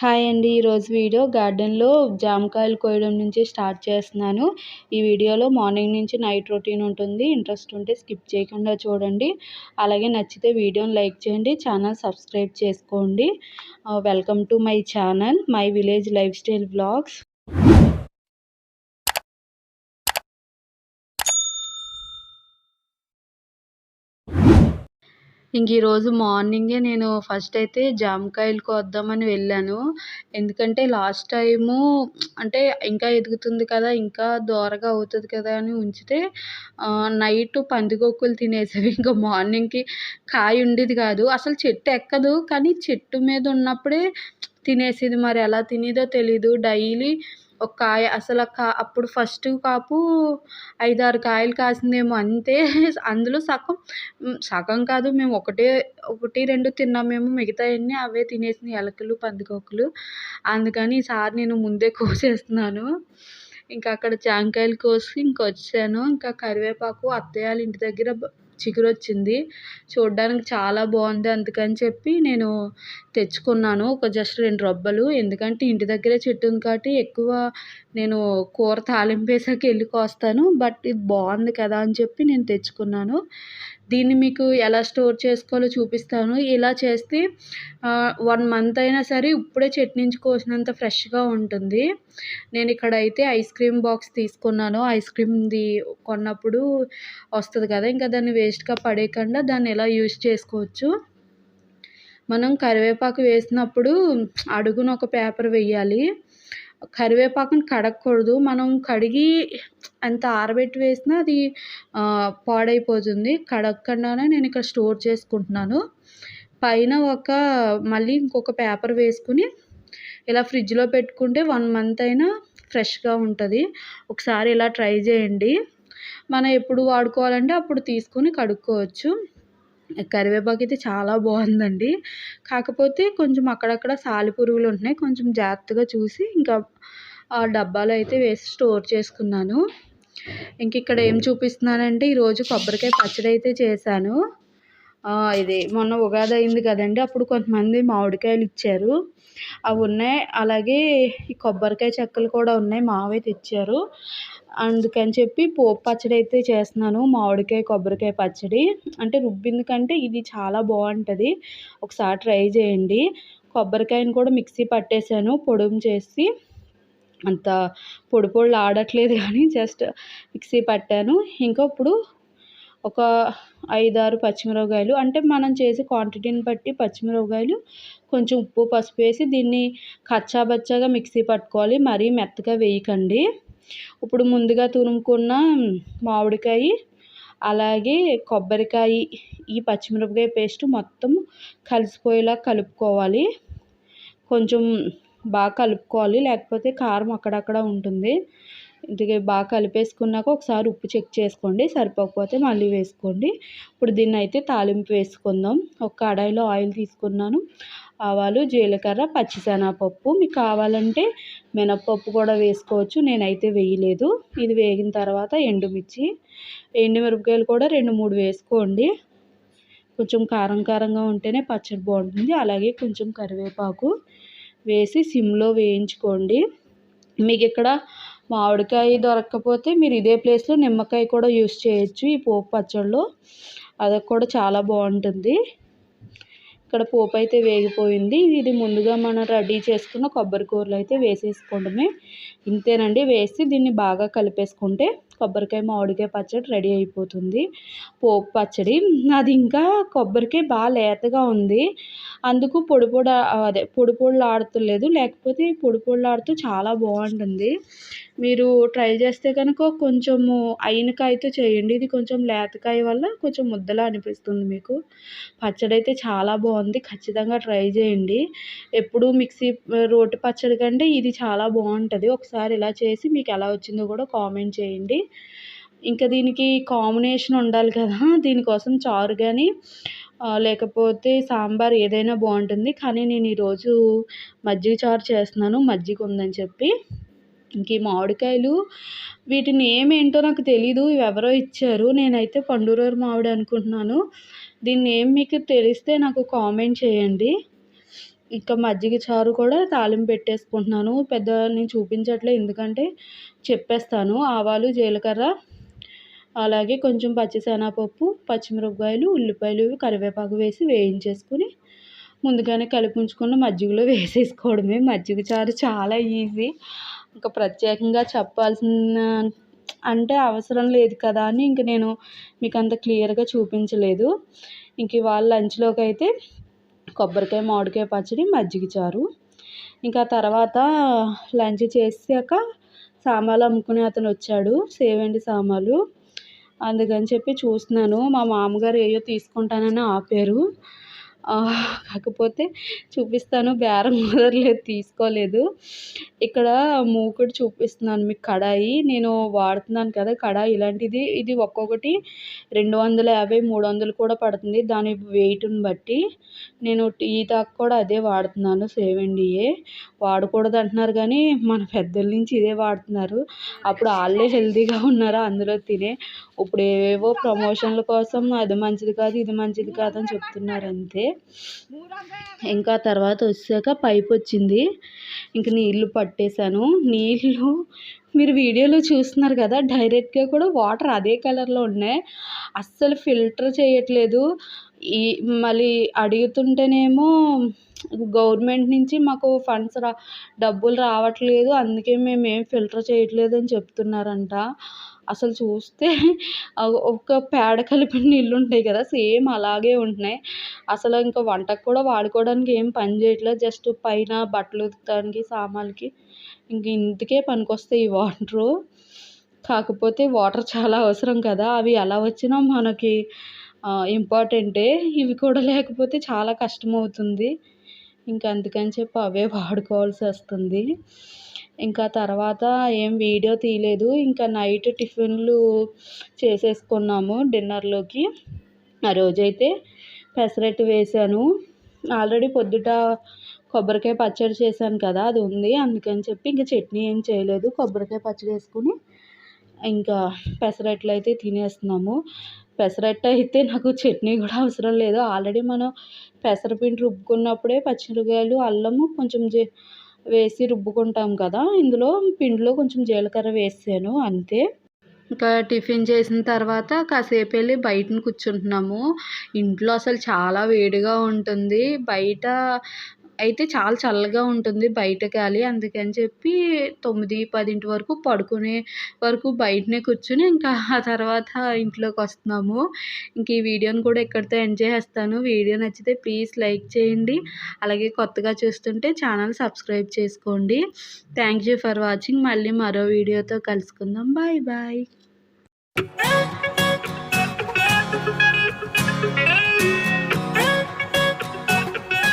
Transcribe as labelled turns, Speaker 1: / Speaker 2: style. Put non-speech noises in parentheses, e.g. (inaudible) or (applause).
Speaker 1: Hi అండి ఈరోజు video గార్డెన్లో జామకాయలు కోయడం నుంచి స్టార్ట్ చేస్తున్నాను. ఈ వీడియోలో మార్నింగ్ నుంచి నైట్ రొటీన్ ఉంటుంది. ఇంట్రెస్ట్ ఉంటే స్కిప్ చేయకుండా చూడండి. అలాగే నచ్చితే వీడియోని లైక్ చేయండి ఛానల్ సబ్స్క్రైబ్ చేసుకోండి. Welcome to my channel my village life style blogs ఇంక ఈరోజు మార్నింగే నేను ఫస్ట్ అయితే జామకాయలు కోద్దామని వెళ్ళాను. ఎందుకంటే లాస్ట్ టైము అంటే ఇంకా ఎదుగుతుంది కదా ఇంకా దోరగా అవుతుంది కదా అని ఉంచితే నైట్ పందికొక్కులు తినేసేవి. ఇంకా మార్నింగ్కి కాయ ఉండేది కాదు. అసలు చెట్టు ఎక్కదు కానీ చెట్టు మీద ఉన్నప్పుడే తినేసేది. మరి ఎలా తినేదో తెలీదు. డైలీ ఒక కాయ అసలు కా అప్పుడు ఫస్ట్ కాపు ఐదారు కాయలు కాసిందేమో అంతే. (laughs) అందులో సగం సగం కాదు మేము ఒకటే ఒకటి రెండు తిన్నామేమో మిగతావన్నీ అవే తినేసినాయి ఎలకలు పందికొక్కులు. అందుకని ఈసారి నేను ముందే కోసేస్తున్నాను. ఇంకా అక్కడ జాంకాయలు కోసి ఇంకొచ్చాను. ఇంకా కరివేపాకు అత్తయ్య వాళ్ళ ఇంటి దగ్గర చిగురు వచ్చింది చూడడానికి చాలా బాగుంది అందుకని చెప్పి నేను తెచ్చుకున్నాను. ఒక జస్ట్ రెండు రబ్బలు. ఎందుకంటే ఇంటి దగ్గరే చెట్టు ఉంది కాబట్టి ఎక్కువ నేను కూర తాలింపు వేసాక వెళ్ళి కోస్తాను. బట్ ఇది బాగుంది కదా అని చెప్పి నేను తెచ్చుకున్నాను. దీన్ని మీకు ఎలా స్టోర్ చేసుకోవాలో చూపిస్తాను. ఇలా చేస్తే వన్ మంత్ అయినా సరే ఇప్పుడే చెట్టు నుంచి కోసినంత ఫ్రెష్గా ఉంటుంది. నేను ఇక్కడ అయితే ఐస్ క్రీమ్ బాక్స్ తీసుకున్నాను. ఐస్ క్రీమ్ది కొన్నప్పుడు వస్తుంది కదా ఇంకా దాన్ని వేస్ట్గా పడేయకుండా దాన్ని ఎలా యూజ్ చేసుకోవచ్చు. మనం కరివేపాకు వేసినప్పుడు అడుగున ఒక పేపర్ వేయాలి. కరివేపాకుని కడగకూడదు. మనం కడిగి అంత ఆరబెట్టి వేసినా అది పాడైపోతుంది. కడగకుండానే నేను ఇక్కడ స్టోర్ చేసుకుంటున్నాను. పైన ఒక మళ్ళీ ఇంకొక పేపర్ వేసుకుని ఇలా ఫ్రిడ్జ్లో పెట్టుకుంటే వన్ మంత్ అయినా ఫ్రెష్గా ఉంటుంది. ఒకసారి ఇలా ట్రై చేయండి. మనం ఎప్పుడు వాడుకోవాలంటే అప్పుడు తీసుకుని కడుక్కోవచ్చు. కరివేపాకు అయితే చాలా బాగుందండి. కాకపోతే కొంచెం అక్కడక్కడ సాలిపురుగులు ఉంటున్నాయి. కొంచెం జాగ్రత్తగా చూసి ఇంకా ఆ డబ్బాలో అయితే వేసి స్టోర్ చేసుకున్నాను. ఇంక ఇక్కడ ఏం చూపిస్తున్నానంటే ఈరోజు కొబ్బరికాయ పచ్చడి అయితే చేశాను. ఇది మొన్న ఉగాది అయింది కదండి అప్పుడు కొంతమంది మామిడికాయలు ఇచ్చారు. అవి ఉన్నాయి. అలాగే ఈ కొబ్బరికాయ చెక్కలు కూడా ఉన్నాయి. మావే తెచ్చారు. అందుకని చెప్పి పోపు పచ్చడి అయితే చేస్తున్నాను మామిడికాయ కొబ్బరికాయ పచ్చడి. అంటే రుబ్బింది కంటే ఇది చాలా బాగుంటుంది. ఒకసారి ట్రై చేయండి. కొబ్బరికాయని కూడా మిక్సీ పట్టేసాను పొడుము చేసి. అంత పొడి పొడులు ఆడట్లేదు కానీ జస్ట్ మిక్సీ పట్టాను. ఇంకా ఇప్పుడు ఒక ఐదారు పచ్చిమిరపకాయలు అంటే మనం చేసే క్వాంటిటీని బట్టి పచ్చిమిరపకాయలు కొంచెం ఉప్పు పసుపు వేసి దీన్ని కచ్చాబచ్చాగా మిక్సీ పట్టుకోవాలి. మరీ మెత్తగా వేయకండి. ఇప్పుడు ముందుగా తురుముకున్న మామిడికాయ అలాగే కొబ్బరికాయ ఈ పచ్చిమిరపకాయ పేస్ట్ మొత్తం కలిసిపోయేలా కలుపుకోవాలి. కొంచెం బాగా కలుపుకోవాలి. లేకపోతే కారం అక్కడక్కడ ఉంటుంది. ఇందుకే బాగా కలిపేసుకున్నాక ఒకసారి ఉప్పు చెక్ చేసుకోండి. సరిపోకపోతే మళ్ళీ వేసుకోండి. ఇప్పుడు దీన్ని అయితే తాలింపు వేసుకుందాం. ఒక కడాయిలో ఆయిల్ తీసుకున్నాను. ఆవాలు జీలకర్ర పచ్చిశనగపప్పు. మీకు కావాలంటే మినప్పప్పు కూడా వేసుకోవచ్చు. నేనైతే వేయలేదు. ఇది వేగిన తర్వాత ఎండుమిర్చి ఎండుమిరపకాయలు కూడా రెండు మూడు వేసుకోండి. కొంచెం కారం కారంగా ఉంటేనే పచ్చడి బాగుంటుంది. అలాగే కొంచెం కరివేపాకు. వేసి సిమ్లో వేయించుకోండి. మీకు ఇక్కడ మామిడికాయ దొరకకపోతే మీరు ఇదే ప్లేస్లో నిమ్మకాయ కూడా యూస్ చేయొచ్చు ఈ పోపు పచ్చడిలో అది కూడా చాలా బాగుంటుంది. ఇక్కడ పోపు అయితే వేగిపోయింది. ఇది ముందుగా మనం రెడీ చేసుకున్న కొబ్బరి కూరలు అయితే వేసేసుకోవడమే. ఇంతేనండి. వేసి దీన్ని బాగా కలిపేసుకుంటే కొబ్బరికాయ మామిడికాయ పచ్చడి రెడీ అయిపోతుంది. పోపు పచ్చడి. అది ఇంకా కొబ్బరికాయ బాగా లేతగా ఉంది. అందుకు పొడి పొడి అదే పొడి పొడిలు ఆడుతులేదు. లేకపోతే పొడి పొడిలు ఆడుతూ చాలా బాగుంటుంది. మీరు ట్రై చేస్తే కనుక కొంచెము అయినకాయతో చేయండి. ఇది కొంచెం లేతకాయ వల్ల కొంచెం ముద్దలా అనిపిస్తుంది మీకు. పచ్చడి అయితే చాలా బాగుంది. ఖచ్చితంగా ట్రై చేయండి. ఎప్పుడు మిక్సీ రోటి పచ్చడి కంటే ఇది చాలా బాగుంటుంది. ఒకసారి ఇలా చేసి మీకు ఎలా వచ్చిందో కూడా కామెంట్ చేయండి. ఇంకా దీనికి కాంబినేషన్ ఉండాలి కదా. దీనికోసం చారు కానీ లేకపోతే సాంబార్ ఏదైనా బాగుంటుంది. కానీ నేను ఈరోజు మజ్జిగ చారు చేస్తున్నాను. మజ్జిగ ఉందని చెప్పి. ఇంక ఈ మామిడికాయలు వీటి నేమ్ ఏంటో నాకు తెలీదు ఎవరో ఇచ్చారు. నేనైతే పండురూరు మామిడి అనుకుంటున్నాను. దీని నేమ్ మీకు తెలిస్తే నాకు కామెంట్ చేయండి. ఇంకా మజ్జిగ చారు కూడా తాలింపు పెట్టేసుకుంటున్నాను. పెద్ద నేను చూపించట్లే ఎందుకంటే చెప్పేస్తాను. ఆవాలు జీలకర్ర అలాగే కొంచెం పచ్చిశనగపప్పు పచ్చిమిరపకాయలు ఉల్లిపాయలు కరివేపాకు వేసి వేయించేసుకుని ముందుగానే కలిపి ఉంచుకున్న మజ్జిగలో (laughs) వేసేసుకోవడమే. మజ్జిగ చారు చాలా ఈజీ. ఇంకా ప్రత్యేకంగా చెప్పాల్సిన అంటే అవసరం లేదు కదా అని ఇంక నేను మీకు అంత క్లియర్గా చూపించలేదు. ఇంక ఇవాళ లంచ్లోకి అయితే కొబ్బరికాయ మామిడికాయ పచ్చడి మజ్జిగ చారు. ఇంకా తర్వాత లంచ్ చేసాక సామాన్లు అమ్ముకునే అతను వచ్చాడు. సేవండి సామాలు అందుకని చెప్పి చూస్తున్నాను. మా మామగారు ఏయో తీసుకుంటానని ఆపారు. కాకపోతే చూపిస్తాను. బేరం కుదరలేదు తీసుకోలేదు. ఇక్కడ మూకుడు చూపిస్తున్నాను మీకు కడాయి. నేను వాడుతున్నాను కదా కడాయి. ఇలాంటిది ఇది ఒక్కొక్కటి రెండు వందల యాభై మూడు వందలు కూడా పడుతుంది. దాని వెయిట్ని బట్టి నేను టీ దాకా కూడా అదే వాడుతున్నాను. సేవండియే వాడకూడదు అంటున్నారు కానీ మన పెద్దల నుంచి ఇదే వాడుతున్నారు. అప్పుడు వాళ్ళే హెల్తీగా ఉన్నారా అందులో తినే. ఇప్పుడు ఏవేవో ప్రమోషన్ల కోసం అది మంచిది కాదు ఇది మంచిది కాదు అని చెప్తున్నారు అంతే. ఇంకా తర్వాత వచ్చాక పైప్ వచ్చింది. ఇంక నీళ్ళు పట్టేశాను. నీళ్ళు మీరు వీడియోలో చూస్తున్నారు కదా డైరెక్ట్గా కూడా వాటర్ అదే కలర్లో ఉన్నాయి. అస్సలు ఫిల్టర్ చేయట్లేదు. ఈ మళ్ళీ అడుగుతుంటేనేమో గవర్నమెంట్ నుంచి మాకు ఫండ్స్ రా డబ్బులు రావట్లేదు. అందుకే మేము ఏం ఫిల్టర్ చేయట్లేదు అని చెప్తున్నారంట. అసలు చూస్తే ఒక పేడ కలిపిన నీళ్ళు ఉంటాయి కదా సేమ్ అలాగే ఉంటున్నాయి. అసలు ఇంకా వంటకు కూడా వాడుకోవడానికి ఏం పని చేయట్లేదు. జస్ట్ పైన బట్టలు ఉతకడానికి సామాన్లకి ఇంక ఇంతకే పనికొస్తాయి ఈ వాటరు. కాకపోతే వాటర్ చాలా అవసరం కదా అవి ఎలా వచ్చినా మనకి ఇంపార్టెంటే. ఇవి కూడా లేకపోతే చాలా కష్టమవుతుంది. ఇంకా అందుకని చెప్పి అవే వాడుకోవాల్సి వస్తుంది. ఇంకా తర్వాత ఏం వీడియో తీయలేదు. ఇంకా నైట్ టిఫిన్లు చేసేసుకున్నాము డిన్నర్లోకి. ఆ రోజైతే పెసరట్టు వేసాను ఆల్రెడీ పొద్దుట కొబ్బరికాయ పచ్చడి చేశాను కదా అది ఉంది. అందుకని చెప్పి ఇంకా చట్నీ ఏం చేయలేదు. కొబ్బరికాయ పచ్చడి వేసుకుని ఇంకా పెసరట్లు అయితే తినేస్తున్నాము. పెసరట్టు అయితే నాకు చట్నీ కూడా అవసరం లేదు. ఆల్రెడీ మనం పెసరపిండి రుబ్బుకున్నప్పుడే పచ్చిమిరపకాయలు అల్లము కొంచెం వేసి రుబ్బుకుంటాం కదా ఇందులో పిండిలో కొంచెం జీలకర్ర వేసాను అంతే. ఇంకా టిఫిన్ చేసిన తర్వాత కాసేపు వెళ్ళి బయటను కూర్చుంటున్నాము. ఇంట్లో అసలు చాలా వేడిగా ఉంటుంది. బయట అయితే చాలా చల్లగా ఉంటుంది బయట గాలి అందుకని చెప్పి తొమ్మిది పదింటి వరకు పడుకునే వరకు బయటనే కూర్చుని ఇంకా ఆ తర్వాత ఇంట్లోకి వస్తున్నాము. ఇంక ఈ వీడియోని కూడా ఎక్కడితో ఎంజాయ్ చేస్తాను వీడియో నచ్చితే ప్లీజ్ లైక్ చేయండి. అలాగే కొత్తగా చూస్తుంటే ఛానల్ సబ్స్క్రైబ్ చేసుకోండి. Thank you for watching. మళ్ళీ మరో వీడియోతో కలుసుకుందాం. Bye bye.